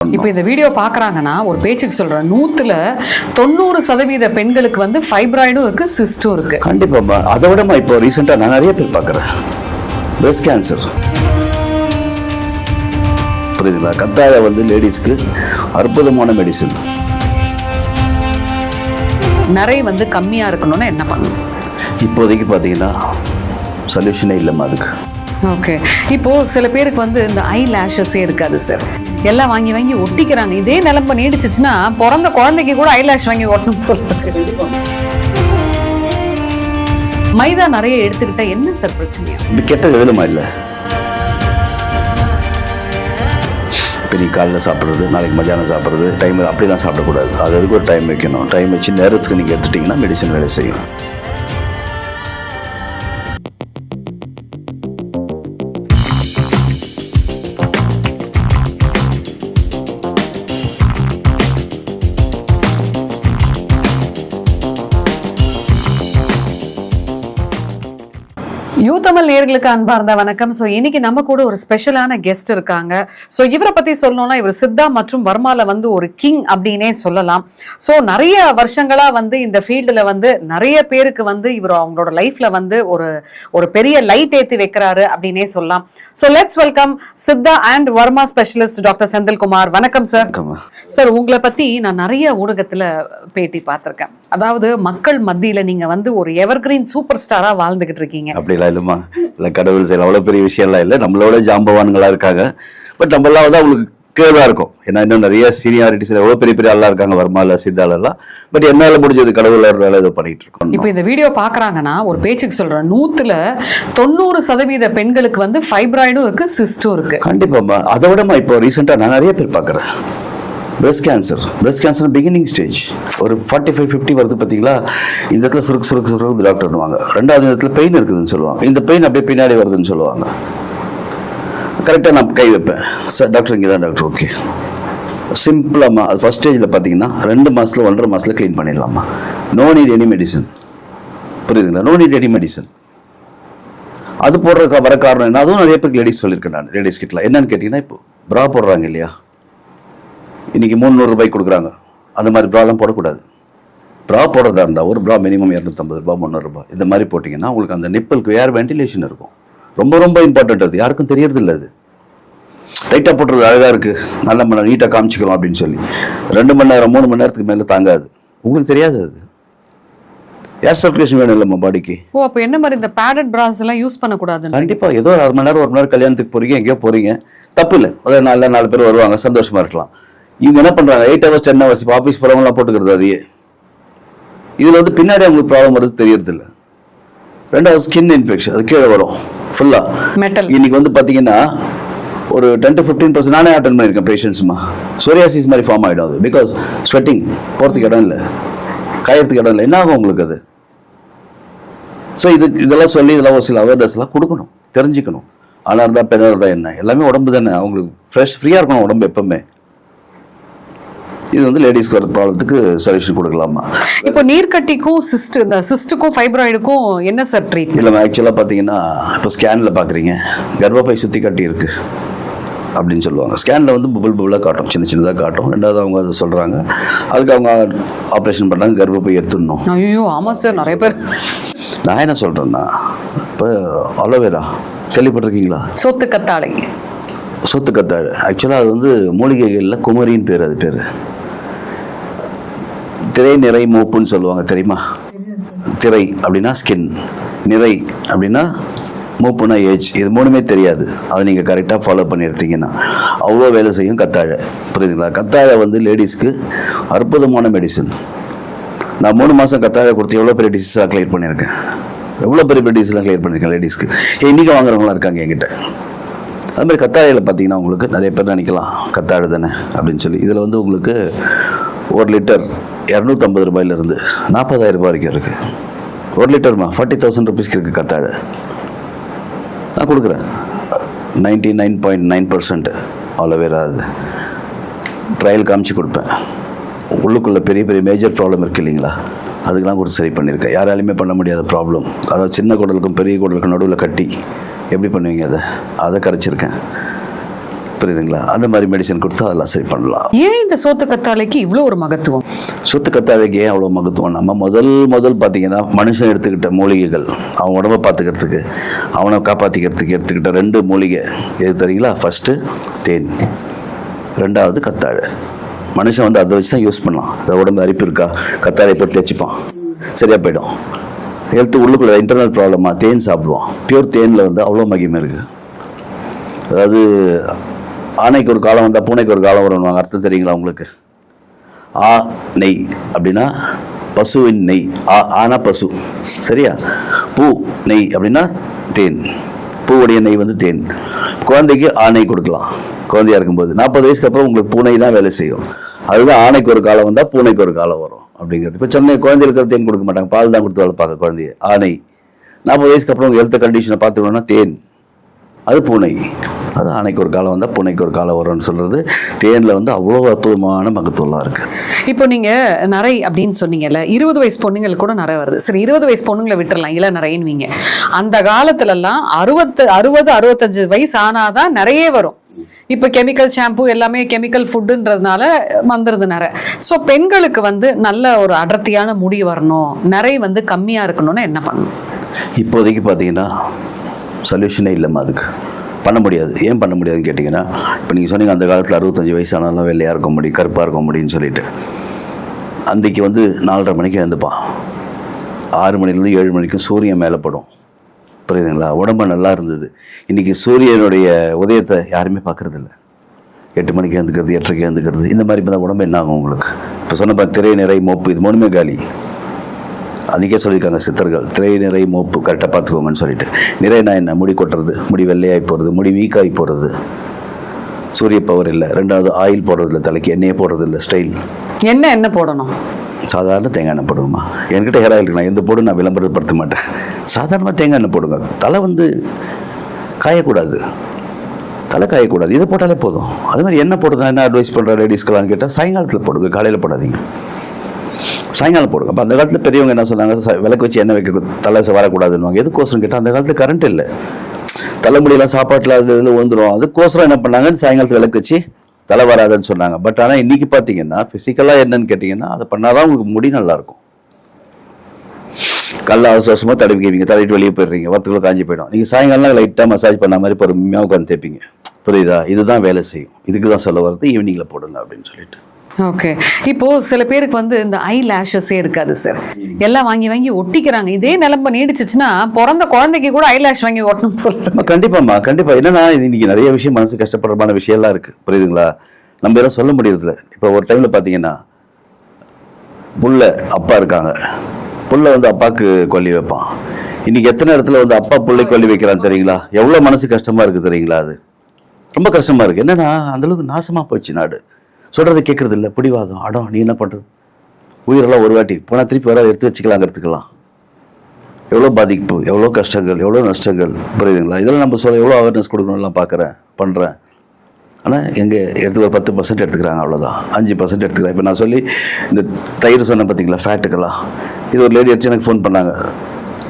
இப்போ இந்த வீடியோ பார்க்குறாங்கன்னா ஒரு பேச்சுக்கு சொல்கிறேன் நூற்றுல தொண்ணூறு சதவீத பெண்களுக்கு வந்து ஃபைப்ராய்டும் இருக்கு சிஸ்டும் இருக்கு. கண்டிப்பாம்மா அதை விடமா இப்போ ரீசெண்டாக நான் நிறைய பேர் பார்க்குறேன். பிரஸ்ட் கேன்சர் புரியுதுங்களா? கத்தாழை வந்து லேடிஸ்க்கு அற்புதமான மெடிசன் நிறைய வந்து கம்மியா இருக்கணும்னா என்ன பண்ணணும் இப்போதைக்கு பார்த்தீங்கன்னா சொல்யூஷனே இல்லைம்மா அதுக்கு. ஓகே இப்போ சில பேருக்கு வந்து இந்த ஐ லேஷஸே இருக்காது சார் எல்லாம் வாங்கி வாங்கி ஒட்டிக்கிறாங்க. இதே நிலம்ப நீடிச்சிச்சுன்னா பிறந்த குழந்தைக்கு கூட ஐலாஷ் வாங்கி ஒட்டணும் சொல்றாங்க மைதா நிறைய எடுத்துக்கிட்டா என்ன சார் பிரச்சனையா? இப்படி கெட்டது எழுதுமா இல்லை? இப்போ நீ காலைல சாப்பிட்றது நாளைக்கு மத்தியானம் சாப்பிட்றது டைம் அப்படிலாம் சாப்பிடக்கூடாது. அது அதுக்கு ஒரு டைம் வைக்கணும்? டைம் வச்சு நேரத்துக்கு நீங்கள் எடுத்துட்டிங்கன்னா மெடிசன் வேலை செய்யும். யூ தமிழ் நேர்களுக்கு அன்பார்ந்த வணக்கம். ஸோ இன்னைக்கு நம்ம கூட ஒரு ஸ்பெஷலான கெஸ்ட் இருக்காங்க. ஸோ இவரை பத்தி சொல்லணும்னா இவர் சித்தா மற்றும் வர்மால வந்து ஒரு கிங் அப்படின்னே சொல்லலாம். ஸோ நிறைய வருஷங்களா வந்து இந்த ஃபீல்டில் வந்து நிறைய பேருக்கு வந்து இவர் அவங்களோட லைஃப்ல வந்து ஒரு ஒரு பெரிய லைட் ஏத்தி வைக்கிறாரு அப்படின்னே சொல்லலாம். So let's welcome siddha and varma specialist doctor Senthilkumar. வணக்கம் சார் சார் உங்களை பத்தி நான் நிறைய ஊடகத்துல பேட்டி பார்த்திருக்கேன். அதாவது மக்கள் மத்தியில நீங்க வந்து ஒரு எவர்கிரீன் சூப்பர் ஸ்டாரா வாழ்ந்துகிட்டு இருக்கீங்க. அப்படிலாம் இல்லைம்மா இல்லை கடவுள் செயல் அவ்வளோ பெரிய விஷயம்லாம் இல்லை. நம்மளோட ஜாம்பவான்களா இருக்காங்க. பட் நம்மளாம் வந்து அவங்களுக்கு கீழே தான் இருக்கும். ஏன்னா இன்னும் நிறைய சீனியாரிட்டிஸில் எவ்வளோ பெரிய பெரிய ஆளாக இருக்காங்க. வர்மால சித்தாலெல்லாம் பட் என்னால் முடிஞ்சது கடவுள் வேலை இதை பண்ணிட்டு இருக்கோம். இப்போ இந்த வீடியோ பார்க்கறாங்கன்னா ஒரு பேச்சுக்கு சொல்றேன். நூத்துல தொண்ணூறு சதவீத பெண்களுக்கு வந்து ஃபைப்ராய்டும் இருக்கு சிஸ்டும் இருக்கு. கண்டிப்பாம்மா. அதை விடமா இப்போ ரீசெண்டாக நான் நிறைய பேர் பார்க்குறேன். Breast cancer breast cancer beginning stage ஒரு ஃபார்ட்டி ஃபைவ் ஃபிஃப்டி வருது பார்த்தீங்களா இந்த இடத்துல சுருக்கு சுருக்கு சுருக்கு டாக்டர்னுவாங்க ரெண்டாவது இடத்துல பெயின் இருக்குதுன்னு சொல்லுவாங்க. இந்த பெயின் அப்படியே பின்னாடி வருதுன்னு சொல்லுவாங்க. கரெக்டாக நான் கை வைப்பேன். சார் டாக்டர் இங்கே தான் டாக்டர் ஓகே சிம்பிளாம்மா அது ஃபஸ்ட் ஸ்டேஜில் பார்த்தீங்கன்னா ரெண்டு மாதத்தில் ஒன்றரை மாதத்தில் க்ளீன் பண்ணிடலாமா? நோ நீட் எனி மெடிசன் புரியுதுங்களா? நோ நீட் எனி மெடிசன் அது போடுற வர காரணம் என்ன? அதுவும் நிறைய பேருக்கு லேடிஸ் சொல்லியிருக்கேன் நான் லேடிஸ் கிட்டலாம். என்னன்னு கேட்டிங்கன்னா இப்போ ப்ரா போடுறாங்க இல்லையா? இன்னைக்கு மூணு ரூபாய்க்கு கொடுக்குறாங்க. அந்த மாதிரி ப்ராலாம் போடக்கூடாது. ப்ரா போடுறதா இருந்தால் ஒரு ப்ரா மினிமம் இரநூத்தம்பது ரூபா முந்நூறுரூபா. இந்த மாதிரி போட்டிங்கன்னா உங்களுக்கு அந்த நிப்பலுக்கு ஏர் வென்டிலேஷன் இருக்கும். ரொம்ப ரொம்ப இம்பார்ட்டன்ட் அது. யாருக்கும் தெரியறதில்ல அது. லைட்டாக போட்டுறது அழகாக இருக்குது நல்ல மணி நீட்டாக காமிச்சிக்கலாம் அப்படின்னு சொல்லி. ரெண்டு மணி நேரம் மூணு மணி நேரத்துக்கு மேலே தாங்காது. உங்களுக்கு தெரியாது அது. ஏர் சர்க்குலேஷன் வேணும் இல்லைம்மா பாடிக்கு ஓ அப்போ என்ன மாதிரி இந்த பேடட் பிராஸ் எல்லாம் யூஸ் பண்ணக்கூடாதுன்னு கண்டிப்பா. ஏதோ ஒரு அரை மணி நேரம் ஒரு மணி நேரம் கல்யாணத்துக்கு போறீங்க எங்கேயோ போறீங்க. தப்பு இல்லை. ஒரு நாலு நாலு பேர் வருவாங்க சந்தோஷமா இருக்கலாம். இவங்க என்ன பண்றாங்க? எயிட் ஹவர்ஸ் டென் ஹவர்ஸ் இப்போ ஆஃபீஸ் போறவங்கலாம் போட்டுக்கிறது அதையே இதுல வந்து பின்னாடி அவங்களுக்கு ப்ராப்ளம் வருது தெரியறது இல்ல ரெண்டாவது ஸ்கின் இன்ஃபெக்ஷன் அது கீழே வரும். ஃபுல்லா மெட்டல் இன்னைக்கு வந்து பாத்தீங்கன்னா ஒரு டென் டு ஃபிஃப்டீன் பர்சன்ட் நானே அட்டன் பண்ணியிருக்கேன் பேஷண்ட்ஸ்மா சோரியாசிஸ் மாதிரி ஃபார்ம் ஆகிடும் அது. பிகாஸ் ஸ்வெட்டிங் போகிறதுக்கு இடம் இல்லை. காயறதுக்கு இடம் இல்லை. என்ன ஆகும் உங்களுக்கு அது? ஸோ இது இதெல்லாம் சொல்லி இதெல்லாம் ஒரு சில அவேர்னஸ்லாம் கொடுக்கணும். தெரிஞ்சுக்கணும். ஆளாக இருந்தால் பெண்ணாக இருந்தால் என்ன? எல்லாமே உடம்பு தானே. அவங்களுக்கு ஃப்ரெஷ் ஃப்ரீயாக இருக்கணும் உடம்பு எப்பவுமே. இது வந்து லேடிஸ்க்கு வர ப்ராப்ளத்துக்கு சொல்யூஷன் கொடுக்கலாமா? இப்போ நீர்க்கட்டிக்கும் சிஸ்ட் இந்த சிஸ்டுக்கும் ஃபைப்ராய்டுக்கும் என்ன சார் ட்ரீட்மெண்ட் இல்லை ஆக்சுவலாக பார்த்தீங்கன்னா இப்போ ஸ்கேனில் பார்க்குறீங்க கர்ப்பப்பை சுற்றி கட்டி இருக்கு அப்படின்னு சொல்லுவாங்க. ஸ்கேனில் வந்து புபுள் புபுளாக காட்டும். சின்ன சின்னதாக காட்டும். ரெண்டாவது அவங்க அதை சொல்கிறாங்க அதுக்கு அவங்க ஆப்ரேஷன் பண்ணாங்க கர்ப்பப்பை எடுத்துடணும். ஐயோ ஆமா சார் நிறைய பேர். நான் என்ன சொல்கிறேன்னா இப்போ அலோவேரா கேள்விப்பட்டிருக்கீங்களா? சொத்து கத்தாழை. சொத்து கத்தாழை. ஆக்சுவலாக அது வந்து மூலிகைகளில் குமரின்னு பேர் அது பேர். திரை நிறை மூப்புன்னு சொல்லுவாங்க தெரியுமா? திரை அப்படின்னா ஸ்கின் நிறை அப்படின்னா மூப்புனா ஏஜ் இது மூணுமே தெரியாது. அதை நீங்கள் கரெக்டாக ஃபாலோ பண்ணியிருந்தீங்கன்னா. அவ்வளோ வேலை செய்யும் கத்தாழை. புரியுதுங்களா? கத்தாழை வந்து லேடிஸ்க்கு அற்புதமான மெடிசன் நான் மூணு மாதம் கத்தாழை கொடுத்து எவ்வளோ பெரிய டிசீஸாக கிளியர் பண்ணியிருக்கேன்? எவ்வளோ பெரிய பெரிய டிசீஸ்லாம் கிளியர் பண்ணியிருக்கேன் லேடிஸ்க்கு இன்றைக்கி வாங்குறவங்களாம் இருக்காங்க என்கிட்ட. அதுமாதிரி கத்தாழையில் பார்த்தீங்கன்னா உங்களுக்கு நிறைய பேர் நினைக்கலாம். கத்தாழை தானே அப்படின்னு சொல்லி. இதில் வந்து உங்களுக்கு ஒரு லிட்டர் இரநூத்தம்பது ரூபாயிலிருந்து நாற்பதாயிரம் ரூபாய் வரைக்கும் இருக்குது ஒரு லிட்டர்மா? ஃபார்ட்டி தௌசண்ட் ருபீஸ்க்கு இருக்குது கத்தாழை. நான் கொடுக்குறேன். Ninety nine point nine percent அவ்வளோவேரா அது ட்ரையல் காமிச்சு கொடுப்பேன். உள்ளுக்குள்ளே பெரிய பெரிய மேஜர் ப்ராப்ளம் இருக்குது இல்லைங்களா? அதுக்கெலாம் கொடுத்து சரி பண்ணியிருக்கேன். யாராலையுமே பண்ண முடியாத ப்ராப்ளம் அதாவது சின்ன குடலுக்கும் பெரிய குடலுக்கும் நடுவில் கட்டி எப்படி பண்ணுவீங்க அதை? அதை கரைச்சிருக்கேன். புரியுதுங்களா? அந்த மாதிரி மெடிசன் கொடுத்து அதெல்லாம் சரி பண்ணலாம். ஏன் இந்த சோத்து கத்தாழைக்கு இவ்வளோ ஒரு மகத்துவம்? சுத்து கத்தாழைக்கு ஏன் அவ்வளோ மகத்துவம்? நம்ம முதல் முதல் பார்த்தீங்கன்னா மனுஷன் எடுத்துக்கிட்ட மூலிகைகள் அவன் உடம்ப பார்த்துக்கிறதுக்கு அவனை காப்பாற்றிக்கிறதுக்கு எடுத்துக்கிட்ட ரெண்டு மூலிகை. எது தெரியுங்களா? ஃபஸ்ட்டு தேன். ரெண்டாவது கத்தாழை. மனுஷன் வந்து அதை வச்சு தான் யூஸ் பண்ணலாம். இந்த உடம்பு அரிப்பு இருக்கா? கத்தாழை போட்டு தேய்ச்சிப்பான். சரியாக போயிடும். ஹெல்த்து உள்ளுக்குள்ள இன்டர்னல் ப்ராப்ளமாக தேன் சாப்பிடுவான். பியூர் தேனில் வந்து அவ்வளோ மகிமை இருக்குது அதாவது ஆணைக்கு ஒரு காலம் வந்தால் பூனைக்கு ஒரு காலம் வருவாங்க அர்த்தம் தெரியுங்களா உங்களுக்கு? ஆ நெய் அப்படின்னா பசுவின் நெய். ஆ ஆனா பசு. சரியா? பூ நெய் அப்படின்னா தேன். பூவுடைய நெய் வந்து தேன். குழந்தைக்கு ஆணை கொடுக்கலாம். குழந்தையா இருக்கும்போது. நாற்பது வயசுக்கு அப்புறம் உங்களுக்கு பூனை தான் வேலை செய்யும். அதுதான் ஆணைக்கு ஒரு காலம் வந்தால் பூனைக்கு ஒரு காலம் வரும் அப்படிங்கிறது. இப்போ சென்னை குழந்தை இருக்கிற தேன் கொடுக்க மாட்டாங்க. பால் தான் கொடுத்து வளர்ப்பாங்க குழந்தைய. ஆணை. நாற்பது வயசுக்கு அப்புறம் உங்கள் ஹெல்த் கண்டிஷனை பார்த்துக்கணும்னா தேன். அது பூனை. அது ஆணைக்கு ஒரு காலம் வந்தால் பூனைக்கு ஒரு காலம் வரும்னு சொல்கிறது தேனில் வந்து அவ்வளோ அற்புதமான மகத்துவம்லாம் இருக்குது இப்போ நீங்க நரை அப்படின்னு சொன்னீங்கல்ல இருபது வயசு பொண்ணுங்களுக்கு கூட நரை வருது. சரி இருபது வயசு பொண்ணுங்களை விட்டுறலாம் இள நரைன்னுவீங்க அந்த காலத்துல எல்லாம் அறுபத்து அறுபது அறுபத்தஞ்சு வயசு ஆனாதான் நிறைய வரும். இப்போ கெமிக்கல் ஷாம்பு எல்லாமே கெமிக்கல் ஃபுட்டுன்றதுனால வந்துருது நிறை ஸோ பெண்களுக்கு வந்து நல்ல ஒரு அடர்த்தியான முடி வரணும். நிறை வந்து கம்மியா இருக்கணும்னா என்ன பண்ணணும்? இப்போதைக்கு பார்த்தீங்கன்னா சொல்யூஷனே இல்லைம்மா அதுக்கு. பண்ண முடியாது. ஏன் பண்ண முடியாதுன்னு கேட்டிங்கன்னா இப்போ நீங்கள் சொன்னீங்க அந்த காலத்தில் அறுபத்தஞ்சு வயசு ஆனாலும் வெள்ளையாக இருக்க முடியும் கருப்பாக இருக்க முடியும்னு சொல்லிட்டு. அன்றைக்கு வந்து நாலரை மணிக்கு எழுந்துப்பான். ஆறு மணிலேருந்து ஏழு மணிக்கும் சூரியன் மேலே படும். புரியுதுங்களா? உடம்பு நல்லா இருந்தது. இன்றைக்கி சூரியனுடைய உதயத்தை யாருமே பார்க்குறதில்ல. எட்டு மணிக்கு எழுந்துக்கிறது எட்டரைக்கு எழுந்துக்கிறது இந்த மாதிரி தான் உடம்பு என்ன ஆகும் உங்களுக்கு? இப்போ சொன்ன திரை நிறை மோப்பு இது மூணுமே காலி. அதுக்கே சொல்லியிருக்காங்க சித்தர்கள் திரை நிறை மோப்பு கரெக்டாக பார்த்துக்கோங்கன்னு சொல்லிட்டு. நிறைனா என்ன? முடி கொட்டுறது முடி வெள்ளையாகி போகிறது முடி வீக்காகி போகிறது சூரிய பவர் இல்லை. ரெண்டாவது ஆயில் போடுறது இல்லை தலைக்கு எண்ணெயே போடுறது இல்லை ஸ்டைல் என்ன என்ன போடணும்? சாதாரண தேங்காய் எண்ணெய் போடுங்கம்மா. என்கிட்ட ஹேர் ஆயில் நான் எந்த போடும் நான் விளம்பரப்படுத்த மாட்டேன். சாதாரணமாக தேங்காய் எண்ணெய் போடுங்க. தலை வந்து காயக்கூடாது. தலை காயக்கூடாது. இதை போட்டாலே போதும். அது மாதிரி என்ன போடுறது என்ன அட்வைஸ் பண்ணுற லேடிஸ்க்கெல்லாம் கேட்டால் சாயங்காலத்தில் போடுங்க காலையில் போடாதீங்க. சாயங்காலம் போடுங்க. அப்போ அந்த காலத்தில் பெரியவங்க என்ன சொன்னாங்க? விளக்கு வச்சு எண்ணெய் வைக்க தலை வரக்கூடாதுன்னு எதுக்கோசரம் கேட்டால் அந்த காலத்தில் கரண்ட் இல்லை. தலைமுடியெல்லாம் சாப்பாட்டில் அது இதில் விழுந்துடும் அதுக்கோசரம் என்ன பண்ணாங்க சாயங்காலத்தில் விளக்கு வச்சு தலை வராதுன்னு சொன்னாங்க. பட் ஆனால் இன்னைக்கு பார்த்தீங்கன்னா ஃபிசிக்கலாக என்னன்னு கேட்டிங்கன்னா அதை பண்ணாதான் உங்களுக்கு முடி நல்லாயிருக்கும். கல்ல அவசரமாக தடவி கேட்பீங்க தடவிட்டு வெளியே போயிடுறீங்க. வத்துக்குள்ள காஞ்சி போயிடும். நீங்கள் சாயங்காலம் லைட்டாக மசாஜ் பண்ண மாதிரி பொறுமையாக உட்காந்து தேய்ப்பீங்க. புரியுதா? இதுதான் வேலை செய்யும். இதுக்கு தான் சொல்ல வர்றது ஈவினிங்கில் போடுங்க அப்படின்னு சொல்லிட்டு. ஓகே இப்போ சில பேருக்கு வந்து இந்த ஐ லேஷஸே இருக்காது சார் எல்லாம் வாங்கி வாங்கி ஒட்டிக்கிறாங்க. இதே நிலம்ப நீடிச்சிச்சுன்னா பிறந்த குழந்தைக்கு கூட ஐ லேஷ் வாங்கி ஒட்டணும் ஆமா, கண்டிப்பாம்மா கண்டிப்பா. என்னன்னா இன்னைக்கு நிறைய விஷயம் மனசு கஷ்டப்படுறமான விஷயம்லாம் இருக்கு. புரியுதுங்களா? நம்ம எல்லாம் சொல்ல முடியறதில்ல. இப்போ ஒரு டைம்ல பாத்தீங்கன்னா புள்ள அப்பா இருக்காங்க. புள்ள வந்து அப்பாவுக்கு கொல்லி வைப்பான். இன்னைக்கு எத்தனை இடத்துல வந்து அப்பா புள்ளை கொல்லி வைக்கிறான் தெரியுங்களா? எவ்வளவு மனசு கஷ்டமா இருக்கு தெரியுங்களா அது? ரொம்ப கஷ்டமா இருக்கு. என்னன்னா அந்த அளவுக்கு நாசமா போச்சு நாடு. சொல்கிறது கேட்குறது இல்லை. பிடிவாதம். அடம் நீ என்ன பண்ணுறது உயிரெல்லாம் ஒரு வாட்டி. போனால் திருப்பி வர எடுத்து வச்சுக்கலாங்கிறதுக்கெல்லாம். எவ்வளோ பாதிப்பு எவ்வளோ கஷ்டங்கள் எவ்வளோ நஷ்டங்கள். புரியுதுங்களா? இதெல்லாம் நம்ம சொல்ல எவ்வளோ அவேர்னஸ் கொடுக்கணும்லாம் பார்க்குறேன் பண்ணுறேன் ஆனால் எங்கே எடுத்து ஒரு பத்து பர்சன்ட் எடுத்துக்கிறாங்க அவ்வளோதான் அஞ்சு பர்சன்ட் எடுத்துக்கிறேன். இப்போ நான் சொல்லி இந்த தயிர் சொன்னேன் பார்த்தீங்களா ஃபேட்டுக்கெல்லாம் இது ஒரு லேடி அடிச்சு எனக்கு ஃபோன் பண்ணாங்க.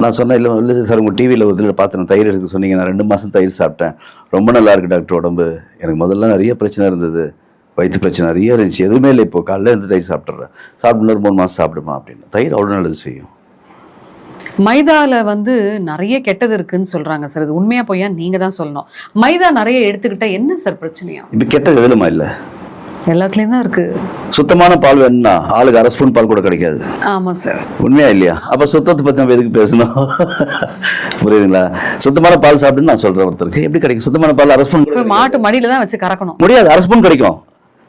நான் சொன்னேன் இல்லை இல்லை சார் உங்கள் டிவியில் ஒரு இதில் பார்த்தேன் தயிர் எடுக்க சொன்னீங்க. நான் ரெண்டு மாதம் தயிர் சாப்பிட்டேன். ரொம்ப நல்லா இருக்குது டாக்டர் உடம்பு. எனக்கு முதல்ல நிறைய பிரச்சனை இருந்தது. வயிற்று பிரச்சனை நிறைய இருந்துச்சு. எதுவுமே இல்லை இப்போ. காலைல இருந்து தயிர் சாப்பிட்றேன் சாப்பிட்டு மூணு மாதம் சாப்பிடுமா அப்படின்னு. தயிர் அவ்வளோ நல்லது செய்யும். மைதால வந்து நிறைய கெட்டது இருக்குன்னு சொல்றாங்க சார். இது உண்மையா பொய்யா? நீங்க தான் சொல்லணும். மைதா நிறைய எடுத்துக்கிட்டா என்ன சார் பிரச்சனையா? இப்போ கெட்ட எதுலுமா இல்லை? எல்லாத்துலயும் தான் இருக்கு. சுத்தமான பால் வேணும்னா ஆளுக்கு அரை ஸ்பூன் பால் கூட கிடைக்காது. ஆமா சார். உண்மையா இல்லையா? அப்ப சுத்தத்தை பத்தி நம்ம எதுக்கு பேசணும்? புரியுதுங்களா? சுத்தமான பால் சாப்பிடுன்னு நான் சொல்றேன் ஒருத்தருக்கு. எப்படி கிடைக்கும்? சுத்தமான பால் அரை ஸ்பூன் மாட்டு மடியில தான் வச்சு கறக்கணும். முடியாது. அரை ஸ்பூன் கிடைக்கும்.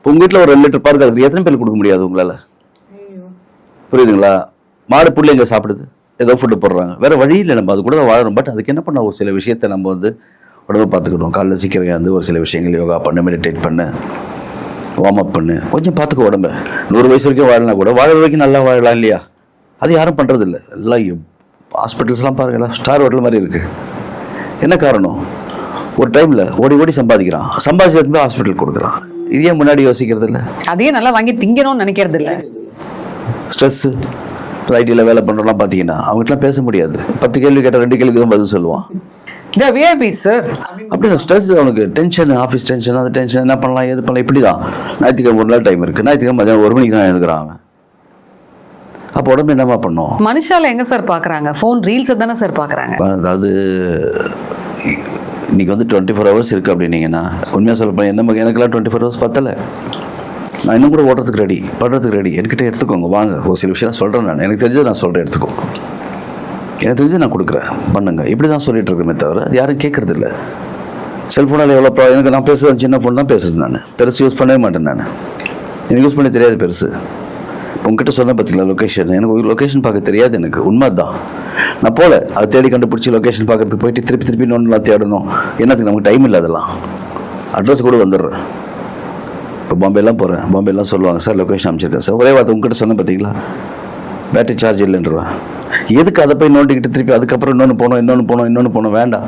இப்போ உங்க வீட்டில் ஒரு ரெண்டு லிட்டர் பால் கிடைக்குது எத்தனை பேர் கொடுக்க முடியாது உங்களால? புரியுதுங்களா? மாடு புள்ளி எங்க சாப்பிடுது? ஏதோ ஃபுட்டு போடுறாங்க. வேற வழி இல்லை நம்ம அது கூட தான் வாழணும். பட் அதுக்கு என்ன பண்ண ஒரு சில விஷயத்தை நம்ம வந்து உடம்பு பார்த்துக்கணும். காலைல சீக்கிரம் வந்து ஒரு சில விஷயங்கள் யோகா பண்ணு மெடிடேட் பண்ணு வார்ம் அப் பண்ணு. கொஞ்சம் பார்த்துக்கோ உடம்ப. நூறு வயசு வரைக்கும் வாழலாம் கூட வாழ வரைக்கும் நல்லா வாழலாம் இல்லையா? அது யாரும் பண்றது இல்ல எல்லாம் ஹாஸ்பிட்டல்ஸ்லாம் பாருங்க எல்லாம் ஸ்டார் ஹோட்டல் மாதிரி இருக்கு. என்ன காரணம்? ஒரு டைம்ல ஓடி ஓடி சம்பாதிக்கிறான். சம்பாதிச்சது போய் ஹாஸ்பிட்டல் கொடுக்குறான். இது ஏன் முன்னாடி யோசிக்கிறது இல்லை அதையே நல்லா வாங்கி திங்கணும்னு நினைக்கிறது இல்ல ஸ்ட்ரெஸ்ஸு ஐடியில் வேலை பண்ணுறோம்லாம் பார்த்தீங்கன்னா அவங்ககிட்டலாம் பேச முடியாது. பத்து கேள்வி கேட்டால் ரெண்டு கேள்விக்கு தான் பதில் சொல்லுவான். இந்த விஐபி சார் அப்படி ஸ்ட்ரெஸ் அவனுக்கு டென்ஷன் ஆஃபீஸ் டென்ஷன் அந்த டென்ஷன் என்ன பண்ணலாம் எது பண்ணலாம் இப்படி தான் ஞாயிற்றுக்கிழமை ஒரு நாள் டைம் இருக்குது ஞாயிற்றுக்கிழமை மதியானம் ஒரு மணிக்கு தான் எழுதுக்கிறான் அவன் அப்போ உடம்பு என்னமா பண்ணும்? மனுஷால எங்க சார் பாக்குறாங்க? ஃபோன் ரீல்ஸ் தானே சார் பாக்குறாங்க. அதாவது இன்னைக்கு வந்து டுவெண்ட்டி ஃபோர் ஹவர்ஸ் இருக்குது அப்படின்னீங்கன்னா உண்மையாக சொல்லப்போ என்ன மகன் எனக்கெல்லாம் டுவெண்ட்டி ஃபோர் ஹவர்ஸ் பத்தலை? நான் இன்னும் கூட ஓடுறதுக்கு ரெடி பண்ணுறதுக்கு ரெடி என்கிட்ட எடுத்துக்கோங்க வாங்க. ஒரு சில விஷயம் சொல்கிறேன் நான். எனக்கு தெரிஞ்சது நான் சொல்கிறேன் எடுத்துக்கோ. எனக்கு தெரிஞ்சது நான் கொடுக்குறேன். பண்ணுங்க. இப்படி தான் சொல்லிட்டு இருக்கேமே தவிர அது யாரும் கேட்குறது இல்லை. செல்ஃபோனால் எவ்வளோ ப்ரா- எனக்கு நான் பேசுறது சின்ன ஃபோன் தான் பேசுகிறேன் நான். பெருசு யூஸ் பண்ணவே மாட்டேன் நான். எனக்கு யூஸ் பண்ண தெரியாது பெருசு. உங்ககிட்ட சொன்ன பார்த்தீங்களா லொக்கேஷன் எனக்கு லொக்கேஷன் பார்க்க தெரியாது எனக்கு. உண்மை தான் நான் போல. அதை தேடி கண்டுபிடிச்சி லொக்கேஷன் பார்க்கறதுக்கு போயிட்டு திருப்பி திருப்பி இன்னொன்றுலாம் தேடணும். என்னத்துக்கு நமக்கு டைம் இல்லை அதெல்லாம். அட்ரஸ் கூட வந்துடுறேன். இப்போ பாம்பேலாம் போகிறேன் பாம்பேலாம் சொல்லுவாங்க சார் லொக்கேஷன் அமைச்சிருக்கேன். சார் ஒரே வார்த்தை உங்ககிட்ட சொன்னேன் பார்த்தீங்களா பேட்டரி சார்ஜ் இல்லைன்றேன் எதுக்கு அதை போய் நோண்டிக்கிட்டு திருப்பி அதுக்கப்புறம் இன்னொன்று போனோம் இன்னொன்று போனோம் இன்னொன்று போனோம்? வேண்டாம்.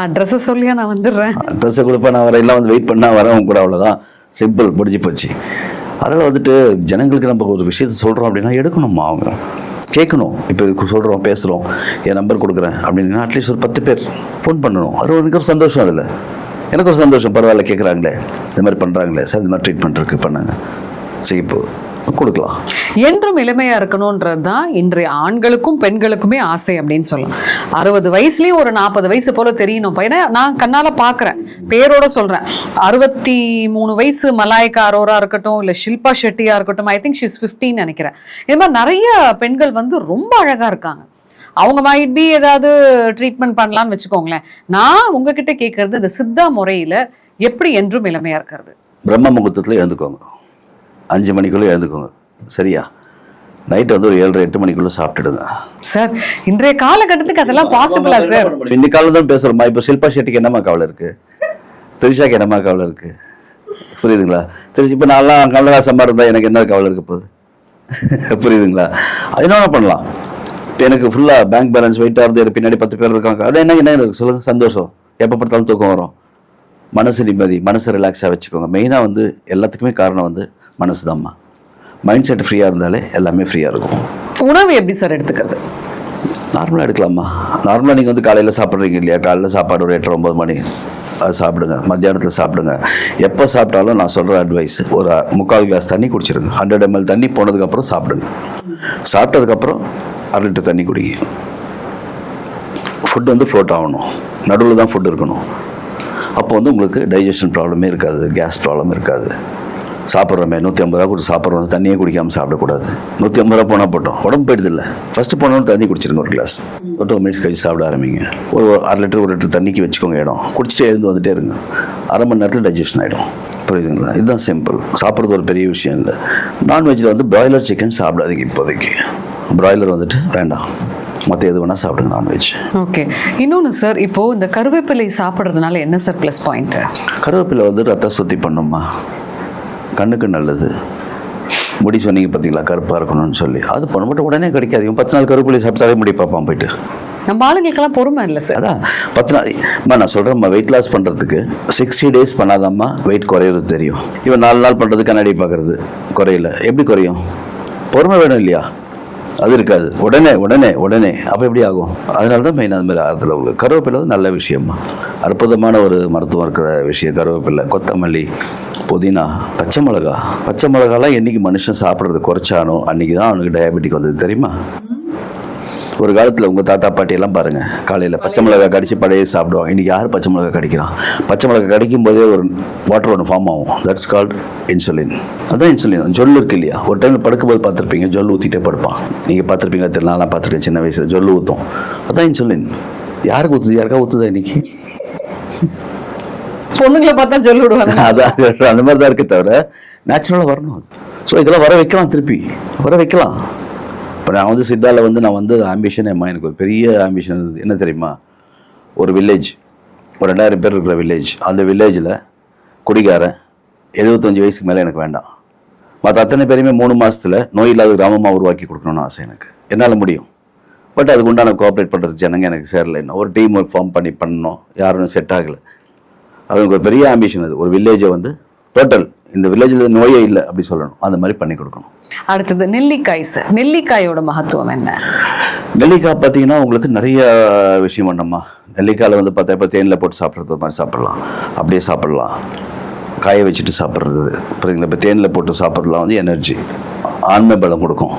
அட்ரஸ் சொல்லியா நான் வந்துடுறேன். அட்ரஸை கொடுப்பேன் நான் வரேன். எல்லாம் வந்து வெயிட் பண்ணா வரேன் உங்க கூட அவ்வளோதான் சிம்பிள் முடிஞ்சு போச்சு. அதனால் வந்துட்டு ஜனங்களுக்கு நம்ம ஒரு விஷயத்த சொல்கிறோம் அப்படின்னா எடுக்கணுமா அவங்க? கேட்கணும். இப்போ இதுக்கு சொல்கிறோம் பேசுகிறோம் என் நம்பர் கொடுக்குறேன் அப்படின்னா அட்லீஸ்ட் ஒரு பத்து பேர் ஃபோன் பண்ணணும். அது எனக்கு ஒரு சந்தோஷம் அதில். எனக்கு ஒரு சந்தோஷம். பரவாயில்ல கேட்குறாங்களே இந்த மாதிரி பண்ணுறாங்களே சார் இந்த மாதிரி ட்ரீட்மெண்ட் இருக்குது பண்ணாங்க. சரி இப்போ கொடுக்கலாம். என்றும் இளமையா இருக்கணும்ன்றது தான் இன்றைய ஆண்களுக்கும் பெண்களுக்குமே ஆசை அப்படின்னு சொல்லலாம். அறுபது வயசுலயும் ஒரு நாற்பது வயசு போல தெரியணும். ஏன்னா நான் கண்ணால பாக்குறேன். பேரோட சொல்றேன். அறுபத்தி மூணு வயசு மலாய்கா அரோரா இருக்கட்டும் இல்ல ஷில்பா ஷெட்டியா இருக்கட்டும் ஐ திங்க் ஷிஸ் 15 நினைக்கிறேன். இது மாதிரி நிறைய பெண்கள் வந்து ரொம்ப அழகா இருக்காங்க. அவங்க மைட் பி ஏதாவது ட்ரீட்மெண்ட் பண்ணலாம்னு வச்சுக்கோங்களேன். நான் உங்ககிட்ட கேட்கறது இந்த சித்தா முறையில எப்படி என்றும் இளமையா இருக்கிறது. பிரம்ம முகூர்த்தத்தில் எழுந்துக்கோங்க. அஞ்சு மணிக்குள்ளே எழுந்துக்கோங்க. சரியா? நைட்டு வந்து ஒரு ஏழரை எட்டு மணிக்குள்ளே சாப்பிட்டுடுங்க. சார் இன்றைய காலகட்டத்துக்கு அதெல்லாம் பாசிபிளா சார் இன்னைக்கு காலையில் தான் பேசுகிறோம்மா இப்போ ஷில்பா ஷெட்டிக்கு என்னம்மா கவலை இருக்கு? திரிஷாக்கு என்னம்மா கவலை இருக்கு? புரியுதுங்களா? திருச்சி இப்போ நான்லாம் கமலஹாசன் இருந்தா எனக்கு என்ன கவலை இருக்க போகுது? புரியுதுங்களா? அது என்ன பண்ணலாம். இப்போ எனக்கு ஃபுல்லாக பேங்க் பேலன்ஸ் வெயிட்டாக இருந்து பின்னாடி பத்து பேர் இருக்காங்க. அது என்ன என்ன இருக்கு சொல்லுங்க சந்தோஷம். எப்போ பார்த்தாலும் தூக்கம் வரும். மனசு நிம்மதி மனசை ரிலாக்ஸாக வச்சுக்கோங்க. மெயினாக வந்து எல்லாத்துக்குமே காரணம் வந்து மனசு தான்மா மைண்ட் செட் ஃப்ரீயாக இருந்தாலே எல்லாமே ஃப்ரீயாக இருக்கும். உணவு எப்படி சார் எடுத்துக்கிறது? நார்மலாக எடுக்கலாமா நார்மலாக நீங்கள் வந்து காலையில் சாப்பிட்றீங்க இல்லையா? காலையில் சாப்பாடு ஒரு எட்டு ஒம்பது மணி. அது சாப்பிடுங்க. மத்தியானத்தில் சாப்பிடுங்க. எப்போ சாப்பிட்டாலும் நான் சொல்கிற அட்வைஸ் ஒரு முக்கால் கிளாஸ் தண்ணி குடிச்சிருங்க. ஹண்ட்ரட் எம்எல் தண்ணி போனதுக்கப்புறம் சாப்பிடுங்க. சாப்பிட்டதுக்கப்புறம் அரை லிட்டர் தண்ணி குடிங்க. ஃபுட் வந்து ஃப்ளோட் ஆகணும். நடுவில் தான் ஃபுட் இருக்கணும். அப்போ வந்து உங்களுக்கு டைஜஷன் ப்ராப்ளமே இருக்காது கேஸ் ப்ராப்ளம் இருக்காது. சாப்பிட்றோமே நூற்றி ஐம்பது ரூபா கொடுத்து சாப்பிட்றோம் தண்ணியே குடிக்காமல் சாப்பிடக்கூடாது. நூற்றி ஐம்பது ரூபா போனால் போட்டோம். உடம்பு போயிடுது இல்லை ஃபஸ்ட்டு போனோன்னு தண்ணி குடிச்சிருங்க ஒரு கிளாஸ் ஒரு டூ மினிட்ஸ் கழிச்சு சாப்பிட ஆரம்பிங்க. ஒரு அரை லிட்டர் ஒரு லிட்டர் தண்ணிக்கு வச்சுக்கோங்க இடம். குடிச்சிட்டே எழுந்து வந்துட்டே இருங்க. அரை மணி நேரத்தில் டைஜஷன் ஆகிடும் புரியுதுங்களா? இதுதான் சிம்பிள் சாப்பிட்றது ஒரு பெரிய விஷயம் இல்லை. நான்வெஜ்ஜில் வந்து பிராய்லர் சிக்கன் சாப்பிடாதீங்க இப்போதைக்கு. பிராய்லர் வந்துட்டு வேண்டாம். மற்ற எது வேணால் சாப்பிடுங்க நான்வெஜ் ஓகே இன்னொன்னு சார் இப்போ இந்த கருவேப்பிலை சாப்பிட்றதுனால என்ன சார் ப்ளஸ் பாயிண்ட் கருவேப்பிலை வந்து ரத்த சுத்தி பண்ணுமா கண்ணுக்கு நல்லது. முடி சொன்னீங்க பார்த்தீங்களா கருப்பாக இருக்கணும்னு சொல்லி. அது பண்ண மட்டும் உடனே கிடைக்காது. இவன் பத்து நாள் கருவேப்பிலை சாப்பிட்டாலே முடி பார்ப்பான் போயிட்டு. நம்ம ஆளுங்களுக்கெல்லாம் பொறுமை இல்லை சார். அதான். பத்து நாள் அம்மா நான் சொல்கிறேம்மா வெயிட் லாஸ் பண்ணுறதுக்கு சிக்ஸ்டி டேஸ் பண்ணாதாம்மா வெயிட் குறையிறது தெரியும். இவன் நாலு நாள் பண்ணுறது கண்ணாடி பார்க்குறது குறையல. எப்படி குறையும்? பொறுமை வேணும் இல்லையா? அது இருக்காது. உடனே உடனே உடனே. அப்போ எப்படி ஆகும்? அதனால தான் மெயின் அது மாதிரி ஆறுதல் உங்களுக்கு கருவேப்பிலை வந்து நல்ல விஷயமா அற்புதமான ஒரு மருத்துவம் இருக்கிற விஷயம். கருவேப்பிலை கொத்தமல்லி புதினா பச்சை மிளகா. பச்சை மிளகாலாம் என்னைக்கு மனுஷன் சாப்பிட்றது குறைச்சானோ அன்னைக்கு தான் அவனுக்கு டயபெட்டிக் வந்தது தெரியுமா? ஒரு காலத்தில் உங்கள் தாத்தா பாட்டியெல்லாம் பாருங்கள் காலையில் பச்சை மிளகா கடிச்சு பழைய சாப்பிடுவாங்க. இன்றைக்கி யார் பச்சை மிளகா கடிக்கிறான்? பச்சை மிளகா கடிக்கும் போதே ஒரு வாட்டர் ஒன்று ஃபார்ம் ஆகும். தட்ஸ் கால்ட் இன்சுலின் அதுதான் இன்சுலின் ஜொல்லு இருக்கு இல்லையா? ஒரு டைமில் படுக்கும்போது பார்த்துருப்பீங்க ஜொல்லு ஊற்றிட்டே படுப்பான். நீங்கள் பார்த்துருப்பீங்க தெரியல நான் பார்த்துருக்கேன் சின்ன வயசில் ஜொல்லு ஊற்றும் அதான் இன்சுலின் யாருக்கு ஊற்றுது யாருக்கா ஊற்றுதா இன்னைக்கு? பொண்ணுங்களை பார்த்தா சொல்லி விடுவாங்க அதான் அந்த மாதிரி தான் இருக்கே தவிர நேச்சுரலாக வரணும் அது. ஸோ இதெல்லாம் வர வைக்கலாம் திருப்பி. வர வைக்கலாம். இப்போ நான் வந்து சித்தாவில் வந்து நான் வந்து ஆம்பிஷன் எம்மா எனக்கு ஒரு பெரிய ஆம்பிஷன் இருந்தது. என்ன தெரியுமா? ஒரு வில்லேஜ் ஒரு ரெண்டாயிரம் பேர் இருக்கிற வில்லேஜ் அந்த வில்லேஜில் குடிகாரன் எழுபத்தஞ்சு வயசுக்கு மேலே எனக்கு வேண்டாம். மற்ற அத்தனை பேருமே மூணு மாதத்தில் நோய் இல்லாத கிராமமாக உருவாக்கி கொடுக்கணும்னு ஆசை எனக்கு. என்னால் முடியும். பட் அதுக்கு உண்டான கோஆப்ரேட் பண்ணுறதுக்கு ஜனங்க எனக்கு சேரலை இன்னும். ஒரு டீம் ஃபார்ம் பண்ணி பண்ணணும். யாரும் செட் ஆகலை. அது ஒரு பெரிய ஆம்பிஷன் அது. ஒரு வில்லேஜை வந்து டோட்டல் இந்த வில்லேஜில் நோயே இல்லை அப்படி சொல்லணும். அந்த மாதிரி பண்ணி கொடுக்கணும். அடுத்தது நெல்லிக்காய் சார் நெல்லிக்காயோட மகத்துவம் என்ன? நெல்லிக்காய் பார்த்தீங்கன்னா உங்களுக்கு நிறைய விஷயம் பண்ணம்மா நெல்லிக்காயில் வந்து பார்த்தா இப்போ தேனில் போட்டு சாப்பிட்றது மாதிரி சாப்பிடலாம். அப்படியே சாப்பிடலாம். காய வச்சுட்டு சாப்பிட்றது. புரியுதுங்களா? இப்போ தேனில் போட்டு சாப்பிட்றதுலாம் வந்து எனர்ஜி ஆன்மை பலம் கொடுக்கும்.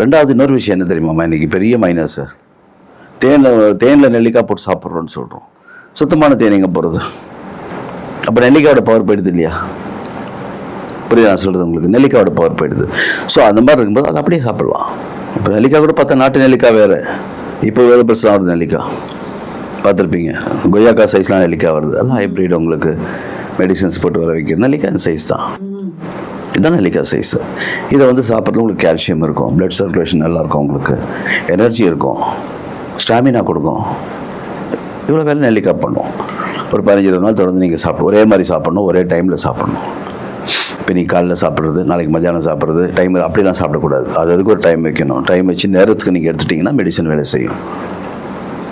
ரெண்டாவது இன்னொரு விஷயம் என்ன தெரியுமாம்மா? இன்னைக்கு பெரிய மைனஸ் தேனில் தேனில் நெல்லிக்காய் போட்டு சாப்பிட்றோன்னு சொல்கிறோம் சுத்தமான தேன் எங்கே போகிறது அப்போ நெல்லிக்காயோட பவர் போயிடுது இல்லையா? புரியுது? நான் சொல்கிறது உங்களுக்கு. நெல்லிக்காயோட பவர் போயிடுது. ஸோ அந்த மாதிரி இருக்கும்போது அதை அப்படியே சாப்பிடலாம். இப்போ நெல்லிக்காய் கூட பார்த்தா நாட்டு நெல்லிக்காய் வேறு. இப்போ வேறு பெருசாக வருது நெல்லிக்காய். பார்த்துருப்பீங்க. கொய்யாக்காய் சைஸ்லாம் நெல்லிக்காய் வருது. அதெல்லாம் ஹைப்ரிட் உங்களுக்கு மெடிசன்ஸ் போட்டு வர வைக்கிறது. நெல்லிக்காய் சைஸ் தான். இதுதான் நெல்லிக்காய் சைஸ் இதை வந்து சாப்பிட்றது உங்களுக்கு கால்சியம் இருக்கும். பிளட் சர்க்குலேஷன் நல்லாயிருக்கும் உங்களுக்கு. எனர்ஜி இருக்கும். ஸ்டாமினா கொடுக்கும். இவ்வளோ வேலை நெல்லிக்காய் பண்ணும் ஒரு பதினஞ்சு இருபது நாள் தொடர்ந்து நீங்கள் சாப்பிடும் ஒரே மாதிரி சாப்பிடணும் ஒரே டைமில் சாப்பிடணும். இப்போ நீ காலைல சாப்பிட்றது நாளைக்கு மத்தியானம் சாப்பிட்றது டைம் அப்படிலாம் சாப்பிடக்கூடாது. அது அதுக்கு ஒரு டைம் வைக்கணும். டைம் வச்சு நேரத்துக்கு நீங்கள் எடுத்துட்டிங்கன்னா மெடிசன் வேலை செய்யும்.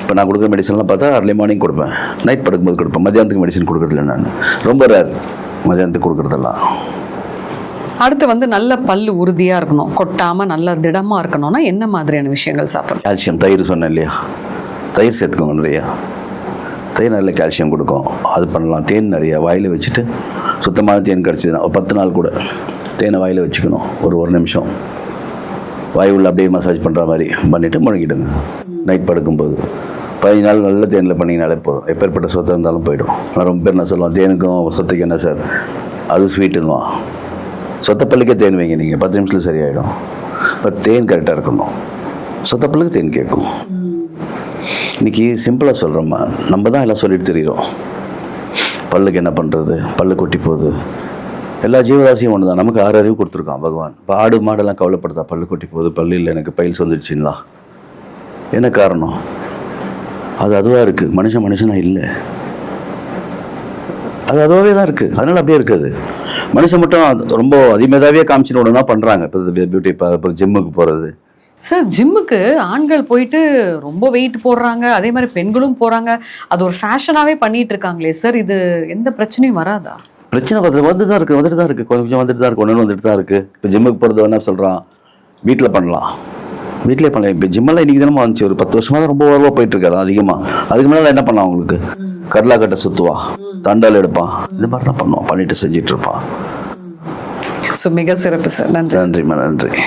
இப்போ நான் கொடுக்குற மெடிசன்லாம் பார்த்தா அர்லி மார்னிங் கொடுப்பேன். நைட் படுக்கும்போது கொடுப்பேன். மத்தியானத்துக்கு மெடிசன் கொடுக்குறதில்ல நான். ரொம்ப ரேர் மத்தியானத்துக்கு கொடுக்குறதெல்லாம். அடுத்து வந்து நல்ல பல்லு உறுதியா இருக்கணும். கொட்டாம நல்ல திடமா இருக்கணும்னா என்ன மாதிரியான விஷயங்கள் சாப்பிடணும்? கால்சியம் தயிர் சொன்னேன் இல்லையா? தயிர் சேர்த்துக்கோங்க நிறையா. தேன் நல்ல கால்சியம் கொடுக்கும். அது பண்ணலாம். தேன் நிறையா. வாயில் வச்சுட்டு சுத்தமான தேன் கிடச்சிதுன்னா ஒரு பத்து நாள் கூட தேனை வாயில் வச்சுக்கணும். ஒரு ஒரு நிமிஷம். வாய் அப்படியே மசாஜ் பண்ணுற மாதிரி பண்ணிவிட்டு முழுங்கிடுங்க. நைட் படுக்கும்போது. பதினஞ்சு நாள் நல்ல தேனில் பண்ணிங்கனாலே போதும். எப்பேற்பட்ட சொத்து இருந்தாலும் போயிடும். நான் ரொம்ப பேர் என்ன சொல்லுவான் தேனுக்கும் சொத்துக்கு என்ன சார்? அது ஸ்வீட்டுன்னுவான் சொத்தப்பள்ளிக்கே தேன் வைங்க நீங்கள் பத்து நிமிஷத்தில் சரியாயிடும். இப்போ தேன் கரெக்டாக இருக்கணும். சொத்தப்பள்ளிக்கு தேன் கேட்கும். இன்னைக்கு சிம்பிளாக சொல்கிறோம்மா நம்ம தான் எல்லாம் சொல்லிட்டு தெரிகிறோம் பல்லுக்கு என்ன பண்ணுறது பல்லு கொட்டி போகுது. எல்லா ஜீவராசியும் ஒன்று தான் நமக்கு ஆறு அறிவு கொடுத்துருக்கான் பகவான். இப்போ ஆடு மாடெல்லாம் கவலைப்படுதா? பல்லு கொட்டி போகுது பல்லு இல்லை எனக்கு பயில் சொந்துடுச்சுங்களா என்ன காரணம்? அது அதுவாக இருக்குது மனுஷன் மனுஷனா இல்லை. அது அதுவாகவே தான் இருக்குது அதனால் அப்படியே இருக்குது மனுஷன் மட்டும் ரொம்ப அதிமேதாவே காமிச்சின்னு ஒன்று தான் பண்ணுறாங்க இப்போ பியூட்டி இப்போ ஜிம்முக்கு போகிறது சார் ஜிம்முக்கு ஆண்கள் போயிட்டு ரொம்ப வெயிட் போடுறாங்க அதே மாதிரி பெண்களும் போறாங்க. அது ஒரு ஃபேஷனாவே பண்ணிட்டு இருக்காங்களே சார் இது எந்த பிரச்சனையும் வராதா? பிரச்சனை வந்து வந்து தான் இருக்குது வந்துட்டு தான் இருக்குது கொஞ்சம் வந்துட்டு தான் இருக்குது ஒன்று வந்துட்டு தான் இருக்குது இப்போ ஜிம்முக்கு போகிறது என்ன சொல்கிறான் வீட்டில் பண்ணலாம். வீட்டிலே பண்ணலாம். இப்போ ஜிம்மெல்லாம் இன்றைக்கி தினமும் வந்துச்சு. ஒரு பத்து வருஷமாக தான் ரொம்ப ஓரமாக போயிட்டு இருக்காரு அதிகமாக அதுக்கு மேலே என்ன பண்ணலாம் அவங்களுக்கு? கடலா கட்டை சுற்றுவா தண்டால் எடுப்பான். இது மாதிரி தான் பண்ணுவான். பண்ணிட்டு செஞ்சுட்டு இருப்பான். ஸோ மிக சிறப்பு சார். நன்றி. நன்றிம்மா நன்றி.